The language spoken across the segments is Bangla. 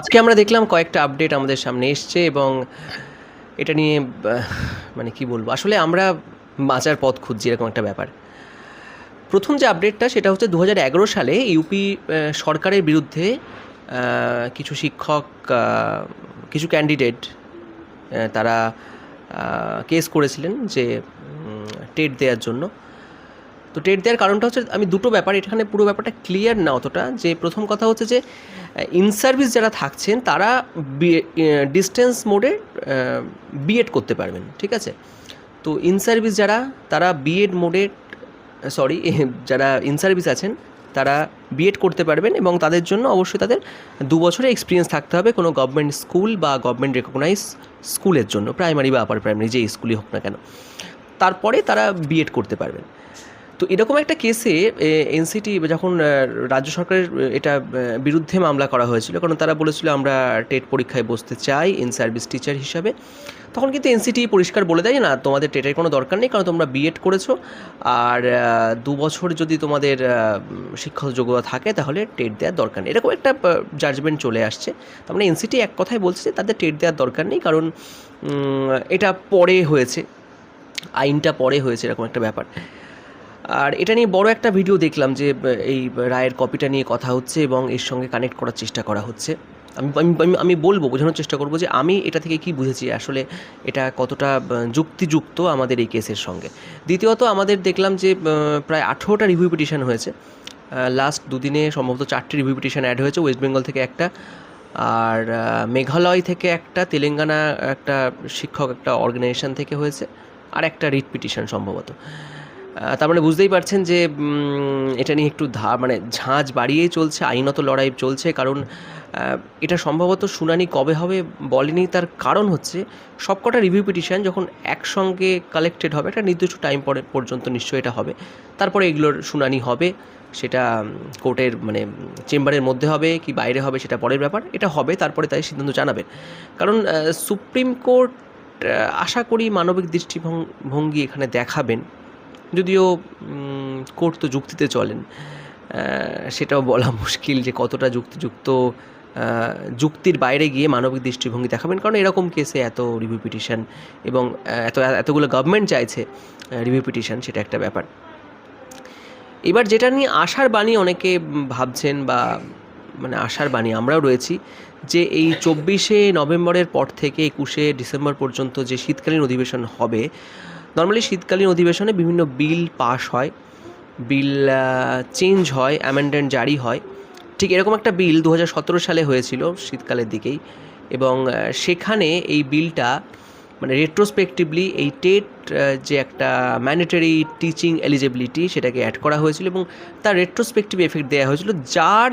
আজকে আমরা দেখলাম কয়েকটা আপডেট আমাদের সামনে এসছে এবং এটা নিয়ে মানে কি বলব? আসলে আমরা বাঁচার পথ খুঁজছি, এরকম একটা ব্যাপার। প্রথম যে আপডেটটা সেটা হচ্ছে দু হাজার এগারো সালে ইউপি সরকারের বিরুদ্ধে কিছু শিক্ষক কিছু ক্যান্ডিডেট তারা কেস করেছিলেন যে টেট দেওয়ার জন্য। তো টেট দেওয়ার কারণটা হচ্ছে আমি দুটো ব্যাপার, এখানে পুরো ব্যাপারটা ক্লিয়ার না অতটা। যে প্রথম কথা হচ্ছে যে ইন সার্ভিস যারা থাকছেন, তারা ডিস্টেন্স মোডে বিএড করতে পারবেন, ঠিক আছে? তো ইন সার্ভিস যারা, তারা বিএড মোডে সরি যারা ইন সার্ভিস আছেন, তারা বিএড করতে পারবেন এবং তাদের জন্য অবশ্যই তাদের দু বছরের এক্সপিরিয়েন্স থাকতে হবে কোনো গভর্নমেন্ট স্কুল বা গভর্নমেন্ট রেকগনাইজ স্কুলের জন্য প্রাইমারি বা আপার প্রাইমারি যে স্কুলই হোক না কেন। তারপরে তারা বিএড করতে পারবেন। তো এরকম একটা কেসে এনসিটি যখন রাজ্য সরকারের এটা বিরুদ্ধে মামলা করা হয়েছিল, কারণ তারা বলেছিল আমরা টেট পরীক্ষায় বসতে চাই ইন সার্ভিস টিচার হিসাবে, তখন কিন্তু এনসিটি পরিষ্কার বলে দেয় না, তোমাদের টেটের কোনো দরকার নেই, কারণ তোমরা বিএড করেছ, আর দু বছর যদি তোমাদের শিক্ষক যোগ্যতা থাকে, তাহলে টেট দেওয়ার দরকার নেই। এরকম একটা জাজমেন্ট চলে আসছে। তার মানে এনসিটি এক কথায় বলছে যে, তাদের টেট দেওয়ার দরকার নেই, কারণ এটা পরে হয়েছে, আইনটা পরে হয়েছে, এরকম একটা ব্যাপার। আর এটা নিয়ে বড় একটা ভিডিও দেখলাম যে এই রায়ের কপিটা নিয়ে কথা হচ্ছে এবং এর সঙ্গে কানেক্ট করার চেষ্টা করা হচ্ছে। আমি, আমি- আমি বলব, বোঝানোর চেষ্টা করব যে, আমি এটা থেকে কি বুঝেছি, আসলে এটা কতটা যুক্তিযুক্ত আমাদের এই কেসের সঙ্গে। দ্বিতীয়ত, আমাদের দেখলাম যে প্রায় আঠেরোটা রিভিউ পিটিশন হয়েছে। লাস্ট দুদিনে সম্ভবত চারটি রিভিউ পিটিশন অ্যাড হয়েছে ওয়েস্ট বেঙ্গল থেকে একটা, আর মেঘালয় থেকে একটা, তেলেঙ্গানা একটা শিক্ষক, একটা অর্গানাইজেশন থেকে হয়েছে, আর একটা রিট পিটিশন সম্ভবত। তার মানে বুঝতেই পারছেন যে এটা নিয়ে একটু ধা মানে ঝাঁঝ বাড়িয়েই চলছে, আইনত লড়াই চলছে, কারণ এটা সম্ভবত শুনানি কবে হবে বলেনি, তার কারণ হচ্ছে সবকটা রিভিউ পিটিশন যখন একসঙ্গে কালেক্টেড হবে, একটা নির্দিষ্ট টাইম পরে পর্যন্ত নিশ্চয়ই এটা হবে। তারপরে এগুলোর শুনানি হবে, সেটা কোর্টের মানে চেম্বারের মধ্যে হবে কি বাইরে হবে সেটা পরের ব্যাপার, এটা হবে, তারপরে তাই সিদ্ধান্ত জানাবেন। কারণ সুপ্রিম কোর্ট আশা করি মানবিক দৃষ্টিভঙ্গি এখানে দেখাবেন। যদিও কোর্ট তো যুক্তিতে চলেন সেটাও বলা মুশকিল যে কতটা যুক্তিযুক্ত যুক্তির বাইরে গিয়ে মানবিক দৃষ্টিভঙ্গি দেখাবেন। কারণ এরকম কেসে এত রিভিউ পিটিশন এবং এত, এতগুলো গভর্নমেন্ট চাইছে রিভিউ পিটিশন, সেটা একটা ব্যাপার। এবার যেটা নিয়ে আশার বাণী অনেকে ভাবছেন বা মানে আশার বাণী আমরাও রয়েছি, যে এই চব্বিশে নভেম্বরের পর থেকে একুশে ডিসেম্বর পর্যন্ত যে শীতকালীন অধিবেশন হবে নর্মালি শীতকালীন অধিবেশনে বিভিন্ন বিল পাশ হয়। বিল চেঞ্জ হয় অ্যামেন্ডেন্ট জারি হয়। ঠিক এরকম একটা বিল দু হাজার সতেরো সালে হয়েছিল শীতকালের দিকেই এবং সেখানে এই বিলটা মানে রেট্রোস্পেক্টিভলি এই টেট যে একটা ম্যান্ডেটরি টিচিং এলিজিবিলিটি সেটাকে অ্যাড করা হয়েছিল এবং তার রেট্রোস্পেক্টিভ এফেক্ট দেওয়া হয়েছিল যার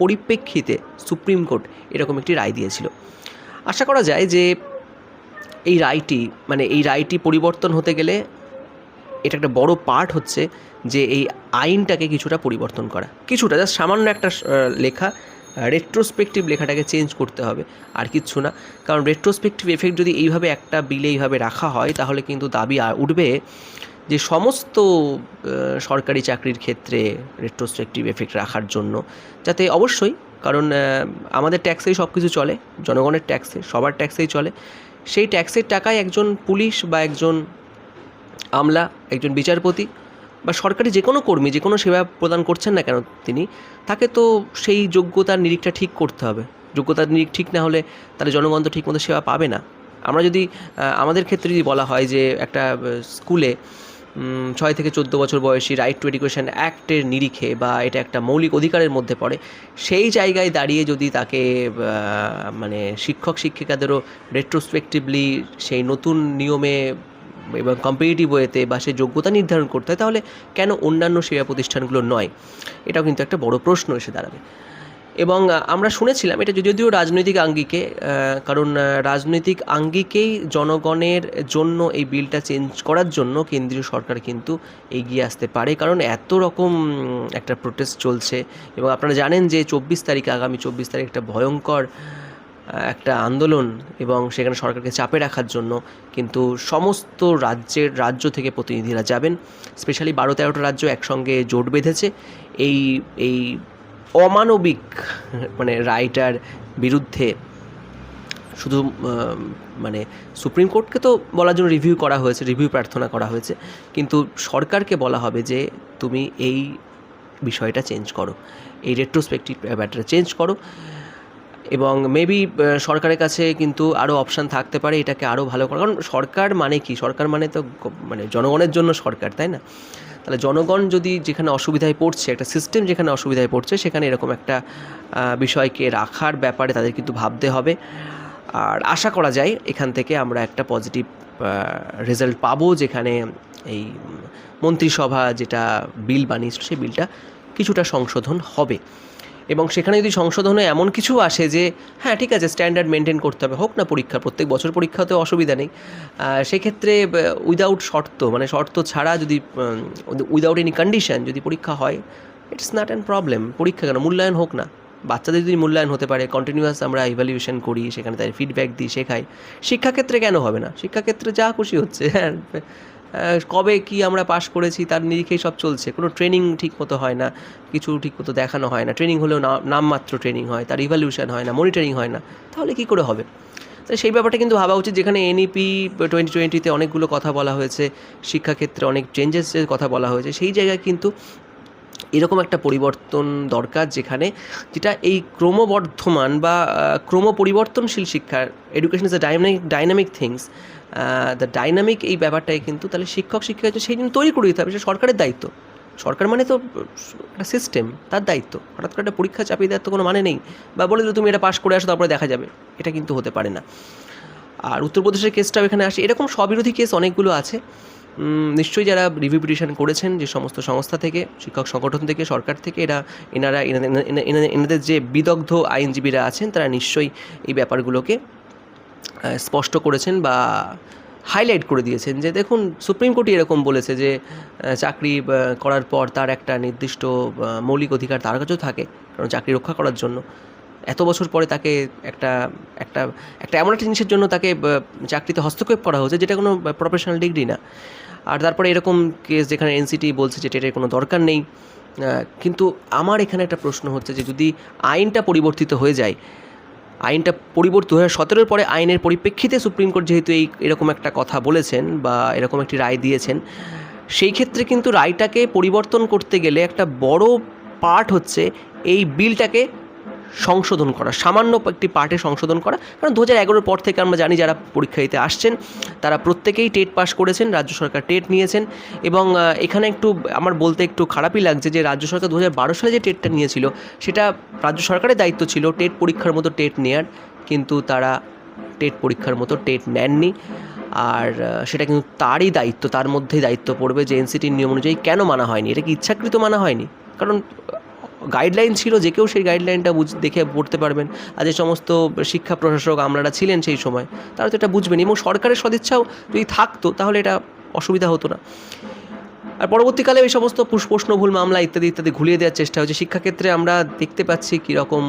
পরিপ্রেক্ষিতে সুপ্রিম কোর্ট এরকম একটি রায় দিয়েছিল। আশা করা যায় যে এই রায়টি মানে এই রায়টি পরিবর্তন হতে গেলে এটা একটা বড় পার্ট হচ্ছে যে এই আইনটাকে কিছুটা পরিবর্তন করা। কিছুটা জাস্ট সামান্য একটা লেখা রেট্রোস্পেক্টিভ লেখাটাকে চেঞ্জ করতে হবে, আর কিচ্ছু না। কারণ রেট্রোস্পেক্টিভ এফেক্ট যদি এইভাবে একটা বিলে এইভাবে রাখা হয়, তাহলে কিন্তু দাবি উঠবে যে সমস্ত সরকারি চাকরির ক্ষেত্রে রেট্রোস্পেক্টিভ এফেক্ট রাখার জন্য। যাতে অবশ্যই, কারণ আমাদের ট্যাক্সেই সব কিছু চলে, জনগণের ট্যাক্সে সবার ট্যাক্সেই চলে। সেই ট্যাক্সের টাকায় একজন পুলিশ বা একজন আমলা, একজন বিচারপতি বা সরকারি যে কোনো কর্মী, যে কোনো সেবা প্রদান করছেন না কেন তিনি, তাকে তো সেই যোগ্যতার নিরিখটা ঠিক করতে হবে। যোগ্যতার নিরিখ ঠিক না হলে তাহলে জনগণ তো ঠিকমতো সেবা পাবে না। আমরা যদি আমাদের ক্ষেত্রে যদি বলা হয় যে একটা স্কুলে ছয় থেকে চোদ্দ বছর বয়সী রাইট টু এডুকেশন অ্যাক্টের নিরিখে বা এটা একটা মৌলিক অধিকারের মধ্যে পড়ে, সেই জায়গায় দাঁড়িয়ে যদি তাকে মানে শিক্ষক শিক্ষিকাদেরও রেট্রোস্পেক্টিভলি সেই নতুন নিয়মে এবং কম্পিটিটিভ ওয়েতে বা সে যোগ্যতা নির্ধারণ করতে হয়, তাহলে কেন অন্যান্য সেবা প্রতিষ্ঠানগুলো নয়? এটাও কিন্তু একটা বড় প্রশ্ন এসে দাঁড়াবে। এবং আমরা শুনেছিলাম, এটা যদিও রাজনৈতিক আঙ্গিকে কারণ রাজনৈতিক আঙ্গিকেই জনগণের জন্য এই বিলটা চেঞ্জ করার জন্য কেন্দ্রীয় সরকার কিন্তু এগিয়ে আসতে পারে। কারণ এত রকম একটা প্রোটেস্ট চলছে এবং আপনারা জানেন যে চব্বিশ তারিখ, আগামী চব্বিশ তারিখ একটা ভয়ঙ্কর একটা আন্দোলন এবং সেখানে সরকারকে চাপে রাখার জন্য কিন্তু সমস্ত রাজ্যের, রাজ্য থেকে প্রতিনিধিরা যাবেন। স্পেশালি বারো তেরোটা রাজ্য একসঙ্গে জোট বেঁধেছে। এই এই অমানবিক মানে রায়টার বিরুদ্ধে শুধু মানে সুপ্রিম কোর্টকে তো বলার জন্য রিভিউ করা হয়েছে রিভিউ প্রার্থনা করা হয়েছে। কিন্তু সরকারকে বলা হবে যে, তুমি এই বিষয়টা চেঞ্জ করো, এই রেট্রোস্পেক্টিভ ব্যাপারটা চেঞ্জ করো। এবং মেবি সরকারের কাছে কিন্তু আরও অপশান থাকতে পারে, এটাকে আরও ভালো করা। কারণ সরকার মানে কি? সরকার মানে তো মানে জনগণের জন্য সরকার, তাই না? তাহলে জনগণ যদি যেখানে অসুবিধায় পড়ছে, একটা সিস্টেম যেখানে অসুবিধায় পড়ছে, সেখানে এরকম একটা বিষয়কে রাখার ব্যাপারে তাদের কিন্তু ভাবতে হবে। আর আশা করা যায় এখান থেকে আমরা একটা পজিটিভ রেজাল্ট পাবো যেখানে এই মন্ত্রিসভা যেটা বিল বানিয়েছিল, সেই বিলটা কিছুটা সংশোধন হবে। এবং সেখানে যদি সংশোধনে এমন কিছু আসে যে হ্যাঁ ঠিক আছে স্ট্যান্ডার্ড মেনটেন করতে হবে, হোক না পরীক্ষা, প্রত্যেক বছর পরীক্ষাতে অসুবিধা নেই। সেক্ষেত্রে উইদাউট শর্ত মানে শর্ত ছাড়া যদি উইদাউট এনি কন্ডিশন যদি পরীক্ষা হয় ইটস নট অ্যান প্রবলেম পরীক্ষা কেন? মূল্যায়ন হোক না। বাচ্চাদের যদি মূল্যায়ন হতে পারে কন্টিনিউয়াস আমরা ইভ্যালুয়েশন করি, সেখানে তাদের ফিডব্যাক দিই, শেখাই, শিক্ষাক্ষেত্রে কেন হবে না? শিক্ষাক্ষেত্রে যা খুশি হচ্ছে হ্যাঁ কবে কি আমরা পাশ করেছি, তার নিরিখেই সব চলছে। কোনো ট্রেনিং ঠিক মতো হয় না, কিছু ঠিক মতো দেখানো হয় না। ট্রেনিং হলেও নামমাত্র ট্রেনিং হয়, তার ইভ্যালুয়েশন হয় না মনিটরিং হয় না, তাহলে কি করে হবে? তো সেই ব্যাপারটা কিন্তু ভাবা উচিত, যেখানে এনইপি টোয়েন্টি টোয়েন্টিতে অনেকগুলো কথা বলা হয়েছে, শিক্ষাক্ষেত্রে অনেক চেঞ্জেসের কথা বলা হয়েছে, সেই জায়গায় কিন্তু এরকম একটা পরিবর্তন দরকার, যেখানে যেটা এই ক্রমবর্ধমান বা ক্রম পরিবর্তনশীল শিক্ষার education is a dynamic dynamic things the dynamic এই ব্যাপারটাই কিন্তু তাহলে শিক্ষক, শিক্ষিকা সেই জন্য তৈরি করে দিতে হবে, সেটা সরকারের দায়িত্ব। সরকার মানে তো একটা সিস্টেম তার দায়িত্ব। হঠাৎ করে একটা পরীক্ষা চাপিয়ে দেওয়ার তো কোনো মানে নেই। বা বলে দিল, তুমি এটা পাশ করে আসো, তারপরে দেখা যাবে। এটা কিন্তু হতে পারে না। আর উত্তরপ্রদেশের কেসটাও এখানে আসে। এরকম স্ববিরোধী কেস অনেকগুলো আছে। নিশ্চয়ই যারা রিভিউ পিটিশন করেছেন যে সমস্ত সংস্থা থেকে, শিক্ষক সংগঠন থেকে, সরকার থেকে, এরা, এনারা, এনাদের এনা- এনা- এনাদের যে বিদগ্ধ আইনজীবীরা আছেন, তারা নিশ্চয়ই এই ব্যাপারগুলোকে স্পষ্ট করেছেন বা হাইলাইট করে দিয়েছেন যে দেখুন, সুপ্রিম কোর্টই এরকম বলেছে যে চাকরি করার পর তার একটা নির্দিষ্ট মৌলিক অধিকার তার কাছেও থাকে, কারণ চাকরি রক্ষা করার জন্য। এত বছর পরে তাকে একটা একটা একটা এমন একটা জিনিসের জন্য তাকে চাকরিতে হস্তক্ষেপ করা হয়েছে যেটা কোনো প্রফেশনাল ডিগ্রি না। আর তারপরে এরকম কেস যেখানে এনসিটি বলছে যে এটার কোনো দরকার নেই। কিন্তু আমার এখানে একটা প্রশ্ন হচ্ছে যে যদি আইনটা পরিবর্তিত হয়ে যায় আইনটা পরিবর্তন দু হাজার পরে আইনের পরিপ্রেক্ষিতে সুপ্রিম কোর্ট যেহেতু এই এরকম একটা কথা বলেছেন বা এরকম একটি রায় দিয়েছেন, সেই ক্ষেত্রে কিন্তু রায়টাকে পরিবর্তন করতে গেলে একটা বড় পার্ট হচ্ছে এই বিলটাকে সংশোধন করা, সামান্য একটি পার্টে সংশোধন করা। কারণ দু হাজার এগারোর পর থেকে আমরা জানি যারা পরীক্ষা দিতে আসছেন, তারা প্রত্যেকেই টেট পাস করেছেন, রাজ্য সরকার টেট নিয়েছেন এবং এখানে একটু আমার বলতে একটু খারাপই লাগছে যে রাজ্য সরকার দু হাজার বারো সালে যে টেটটা নিয়েছিল, সেটা রাজ্য সরকারের দায়িত্ব ছিল টেট পরীক্ষার মতো টেট নেয়ার, কিন্তু তারা টেট পরীক্ষার মতো টেট নেননি। আর সেটা কিন্তু তারই দায়িত্ব, তার মধ্যেই দায়িত্ব পড়বে যে এনসিটির নিয়ম অনুযায়ী কেন মানা হয়নি, এটা কি ইচ্ছাকৃত মানা হয়নি? কারণ গাইডলাইন ছিল যে কেউ সেই গাইডলাইনটা বুঝ, দেখে পড়তে পারবেন। আর যে সমস্ত শিক্ষা প্রশাসক আমলারা ছিলেন সেই সময়, তারা তো এটা বুঝবেন। এবং সরকারের সদিচ্ছাও যদি থাকতো, তাহলে এটা অসুবিধা হতো না। আর পরবর্তীকালে এই সমস্ত প্রশ্নভুল মামলা ইত্যাদি ইত্যাদি ঘুরিয়ে দেওয়ার চেষ্টা হয়েছে। শিক্ষাক্ষেত্রে আমরা দেখতে পাচ্ছি কীরকম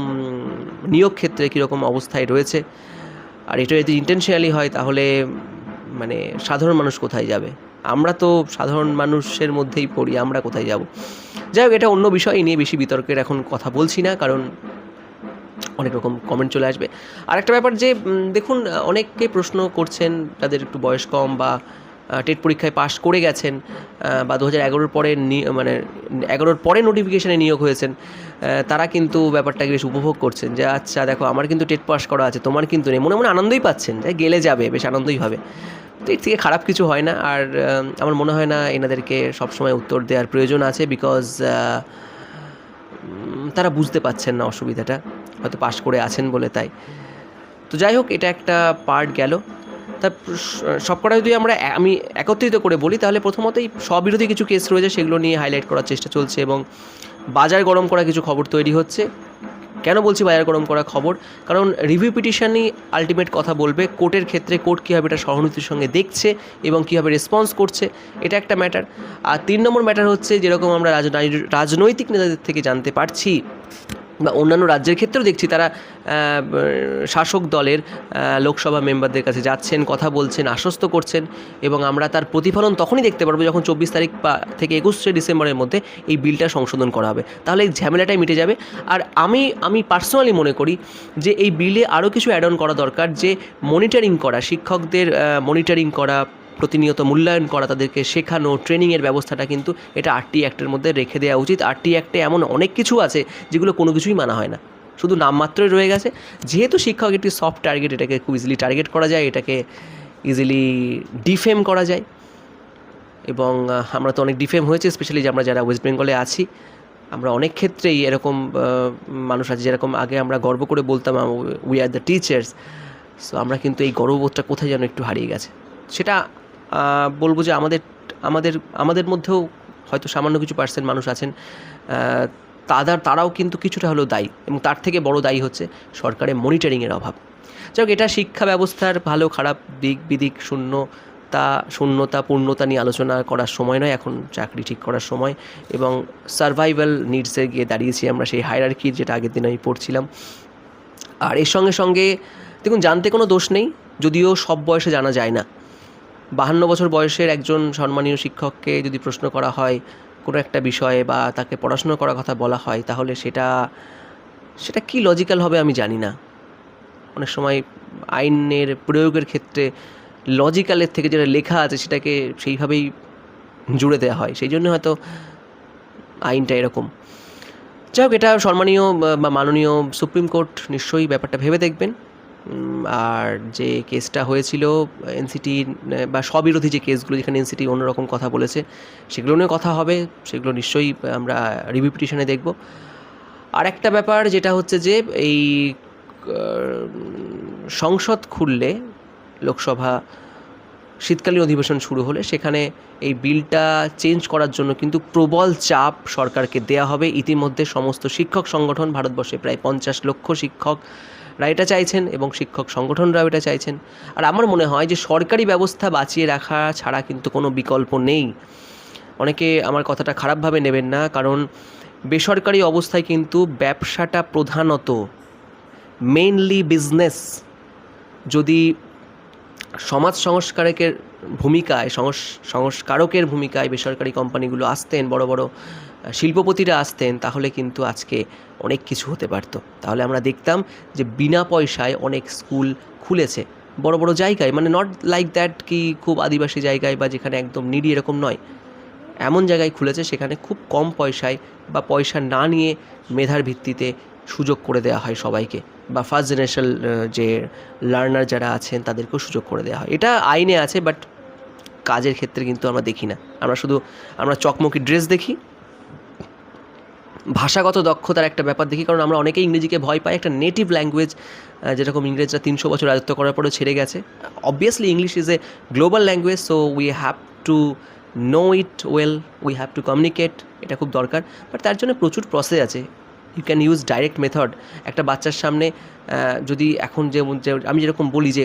নিয়োগ ক্ষেত্রে কীরকম অবস্থায় রয়েছে। আর এটা যদি ইন্টেনশনালি হয়, তাহলে মানে সাধারণ মানুষ কোথায় যাবে? আমরা তো সাধারণ মানুষের মধ্যেই পড়ি, আমরা কোথায় যাব? যাই হোক এটা অন্য বিষয় নিয়ে বেশি বিতর্কের এখন কথা বলছি না কারণ অনেক রকম কমেন্ট চলে আসবে। আর একটা ব্যাপার যে দেখুন আহ, অনেকে প্রশ্ন করছেন তাদের একটু বয়স কম বা টেট পরীক্ষায় পাশ করে গেছেন বা দু হাজার এগারোর পরে মানে এগারোর পরে নোটিফিকেশানে নিয়োগ হয়েছেন তারা কিন্তু ব্যাপারটাকে বেশ উপভোগ করছেন যে আচ্ছা দেখো আমার কিন্তু টেট পাস করা আছে তোমার কিন্তু নেই। মনে মনে আনন্দই পাচ্ছেন যে গেলে যাবে বেশ আনন্দই হবে। তো এর থেকে খারাপ কিছু হয় না। আর আমার মনে হয় না এনাদেরকে সবসময় উত্তর দেওয়ার প্রয়োজন আছে বিকজ তারা বুঝতে পাচ্ছেন না অসুবিধাটা। হয়তো পাশ করে আছেন বলে তাই। তো যাই হোক, এটা একটা পার্ট গেল। তা সবকটা যদি আমরা আমি একত্রিত করে বলি, তাহলে প্রথমতই স্ববিরোধী কিছু কেস রয়েছে, সেগুলো নিয়ে হাইলাইট করার চেষ্টা চলছে এবং বাজার গরম করা কিছু খবর তৈরি হচ্ছে। কেন বলছি বাজার গরম করা খবর? কারণ রিভিউ পিটিশনই আলটিমেট কথা বলবে, কোর্টের ক্ষেত্রে কোর্ট কীভাবে এটা সহানুভূতির সঙ্গে দেখছে এবং কীভাবে রেসপন্স করছে, এটা একটা ম্যাটার আর তিন নম্বর ম্যাটার হচ্ছে, যেরকম আমরা রাজ- রাজনৈতিক নেতাদের থেকে জানতে পারছি বা অন্যান্য রাজ্যের ক্ষেত্রেও দেখছি তারা শাসক দলের লোকসভা মেম্বারদের কাছে যাচ্ছেন, কথা বলছেন, আশ্বস্ত করছেন এবং আমরা তার প্রতিফলন তখনই দেখতে পারব যখন চব্বিশ তারিখ থেকে একুশে ডিসেম্বরের মধ্যে এই বিলটা সংশোধন করা হবে। তাহলে এই ঝামেলাটাই মিটে যাবে। আর আমি আমি পার্সোনালি মনে করি যে এই বিলে আরও কিছু অ্যাড অন করা দরকার, যে মনিটরিং করা, শিক্ষকদের মনিটরিং করা প্রতিনিয়ত মূল্যায়ন করা, তাদেরকে শেখানো, ট্রেনিংয়ের ব্যবস্থাটা কিন্তু এটা আরটি অ্যাক্টের মধ্যে রেখে দেওয়া উচিত। আরটি অ্যাক্টে এমন অনেক কিছু আছে যেগুলো কোনো কিছুই মানা হয় না। শুধু নামমাত্রই রয়ে গেছে। যেহেতু শিক্ষক একটি সফট টার্গেট এটাকে খুব ইজিলি টার্গেট করা যায়, এটাকে ইজিলি ডিফেম করা যায়। এবং আমরা তো অনেক ডিফেম হয়েছে স্পেশালি যে আমরা যারা ওয়েস্ট বেঙ্গলে আছি, আমরা অনেক ক্ষেত্রেই এরকম মানুষ আছে যেরকম আগে আমরা গর্ব করে বলতাম we are the teachers so আমরা কিন্তু এই গর্ববোধটা কোথায় যেন একটু হারিয়ে গেছে। সেটা বলব যে আমাদের আমাদের আমাদের মধ্যেও হয়তো সামান্য কিছু পার্সেন্ট মানুষ আছেন। তাদের তারাও কিন্তু কিছুটা হলেও দায়ী এবং তার থেকে বড় দায়ী হচ্ছে সরকারের মনিটরিংয়ের অভাব। যাই হোক এটা শিক্ষা ব্যবস্থার ভালো খারাপ দিক, বিদিক শূন্যতা শূন্যতা, পূর্ণতা নিয়ে আলোচনা করার সময় নয়, এখন চাকরি ঠিক করার সময় এবং সার্ভাইভাল নিডসে গিয়ে দাঁড়িয়েছি আমরা সেই হায়ারার্কির যেটা আগের দিন আমি পড়ছিলাম। আর এর সঙ্গে সঙ্গে, দেখুন, জানতে কোনো দোষ নেই, যদিও সব বয়সে জানা যায় না। বাহান্ন বছর বয়সের একজন সম্মানীয় শিক্ষককে যদি প্রশ্ন করা হয়, কোনো একটা বিষয়ে বা তাকে পড়াশুনো করার কথা বলা হয়, তাহলে সেটা সেটা কি লজিক্যাল হবে আমি জানি না। অনেক সময় আইনের প্রয়োগের ক্ষেত্রে লজিক্যালের থেকে যেটা লেখা আছে সেটাকে সেইভাবেই জুড়ে দেওয়া হয়, সেই জন্য হয়তো আইনটা এরকম। যাই হোক, এটা সম্মানীয় বা- মাননীয় সুপ্রিম কোর্ট নিশ্চয়ই ব্যাপারটা ভেবে দেখবেন। আর যে কেসটা হয়েছিল, এনসিটি বা স্ববিরোধী যে কেসগুলো, যেখানে এনসিটি অন্যরকম কথা বলেছে, সেগুলো নিয়ে কথা হবে, সেগুলো নিশ্চয়ই আমরা রিভিউ পিটিশনে দেখব। আর একটা ব্যাপার যেটা হচ্ছে যে, এই সংসদ খুললে, লোকসভা শীতকালীন অধিবেশন শুরু হলে, সেখানে এই বিলটা চেঞ্জ করার জন্য কিন্তু প্রবল চাপ সরকারকে দেয়া হবে। ইতিমধ্যে সমস্ত শিক্ষক সংগঠন, ভারতবর্ষে প্রায় পঞ্চাশ লক্ষ শিক্ষকরা এটা চাইছেন এবং শিক্ষক সংগঠনরাও এটা চাইছেন। আর আমার মনে হয় যে সরকারি ব্যবস্থা বাঁচিয়ে রাখা ছাড়া কিন্তু কোনো বিকল্প নেই। অনেকে আমার কথাটা খারাপভাবে নেবেন না, কারণ বেসরকারি অবস্থায় কিন্তু ব্যবসাটা প্রধানত মেইনলি বিজনেস যদি সমাজ সংস্কারকের ভূমিকায়, সংস- সংস্কারকের ভূমিকায় বেসরকারি কোম্পানিগুলো আসতেন, বড় বড় শিল্পপতিরা আসতেন, তাহলে কিন্তু আজকে অনেক কিছু হতে পারতো। তাহলে আমরা দেখতাম যে বিনা পয়সায় অনেক স্কুল খুলেছে। বড় বড় জায়গায় মানে নট লাইক দ্যাট কি খুব আদিবাসী জায়গায় বা যেখানে একদম নিডি এরকম নয়। এমন জায়গায় খুলেছে সেখানে খুব কম পয়সায় বা পয়সা না নিয়ে মেধার ভিত্তিতে সুযোগ করে দেওয়া হয় সবাইকে। বা ফার্স্ট জেনারেশন যে লার্নার যারা আছেন তাদেরকেও সুযোগ করে দেওয়া হয়। এটা আইনে আছে বাট কাজের ক্ষেত্রে কিন্তু আমরা দেখি না। আমরা শুধু আমরা চকমকি ড্রেস দেখি। ভাষাগত দক্ষতার একটা ব্যাপার দেখি, কারণ আমরা অনেকেই ইংরেজিকে ভয় পাই। একটা নেটিভ ল্যাঙ্গুয়েজ যেরকম ইংরেজরা তিনশো বছর রাজত্ব করার পরেও ছেড়ে গেছে। Obviously English is a global language so we have to know it well we have to communicate এটা খুব দরকার। বাট তার জন্য প্রচুর প্রসেস আছে। You can use direct method একটা বাচ্চার সামনে যদি এখন যে আমি যেরকম বলি যে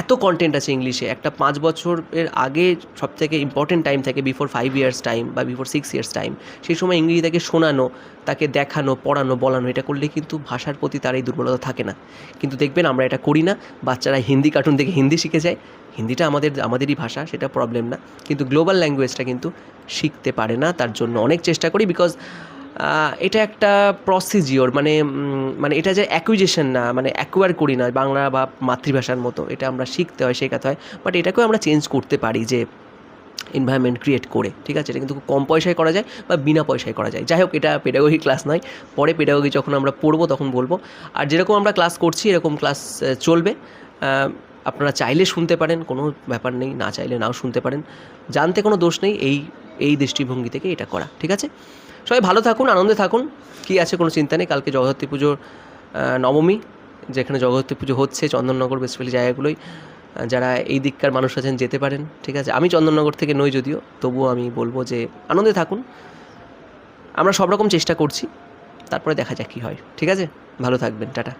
এত কন্টেন্ট আছে ইংলিশে একটা পাঁচ বছরের আগে সব থেকে ইম্পর্টেন্ট টাইম থাকে বিফোর ফাইভ ইয়ার্স টাইম বা বিফোর সিক্স ইয়ার্স টাইম সেই সময় ইংরেজি তাকে শোনানো, তাকে দেখানো, পড়ানো, বলানো, এটা করলে কিন্তু ভাষার প্রতি তার এই দুর্বলতা থাকে না। কিন্তু দেখবেন আমরা এটা করি না, বাচ্চারা হিন্দি কার্টুন দেখে হিন্দি শিখে যায়। হিন্দিটা আমাদের, আমাদেরই ভাষা, সেটা প্রবলেম না। কিন্তু গ্লোবাল ল্যাঙ্গুয়েজটা কিন্তু শিখতে পারে না, তার জন্য অনেক চেষ্টা করি বিকজ এটা একটা প্রসিজিওর মানে মানে এটা যে অ্যাকুইজেশন না মানে অ্যাকোয়ার করি না, বাংলা বা মাতৃভাষার মতো, এটা আমরা শিখতে হয়, শেখাতে হয় বাট এটাকেও আমরা চেঞ্জ করতে পারি যে এনভায়রনমেন্ট ক্রিয়েট করে, ঠিক আছে? এটা কিন্তু খুব কম পয়সায় করা যায় বা বিনা পয়সায় করা যায়। যাই হোক এটা পেডাগোগি ক্লাস নয়, পরে পেডাগোগি যখন আমরা পড়ব, তখন বলব। আর যেরকম আমরা ক্লাস করছি, এরকম ক্লাস চলবে। আপনারা চাইলে শুনতে পারেন, কোনো ব্যাপার নেই, না চাইলে নাও শুনতে পারেন। জানতে কোনো দোষ নেই, এই এই দৃষ্টিভঙ্গি থেকে এটা করা, ঠিক আছে? সবাই ভালো থাকুন, আনন্দে থাকুন। কি আছে কোনো চিন্তা নেই, কালকে জগদ্ধাত্রী পুজোর নবমী, যেখানে জগদ্ধাত্রী পুজো হচ্ছে, চন্দননগর বেসিক্যালি জায়গাগুলোই যারা এই দিককার মানুষ আছেন, যেতে পারেন, ঠিক আছে? আমি চন্দননগর থেকে নই যদিও, তবুও আমি বলব যে আনন্দে থাকুন। আমরা সব রকম চেষ্টা করছি, তারপরে দেখা যাক কী হয়, ঠিক আছে? ভালো থাকবেন, টাটা।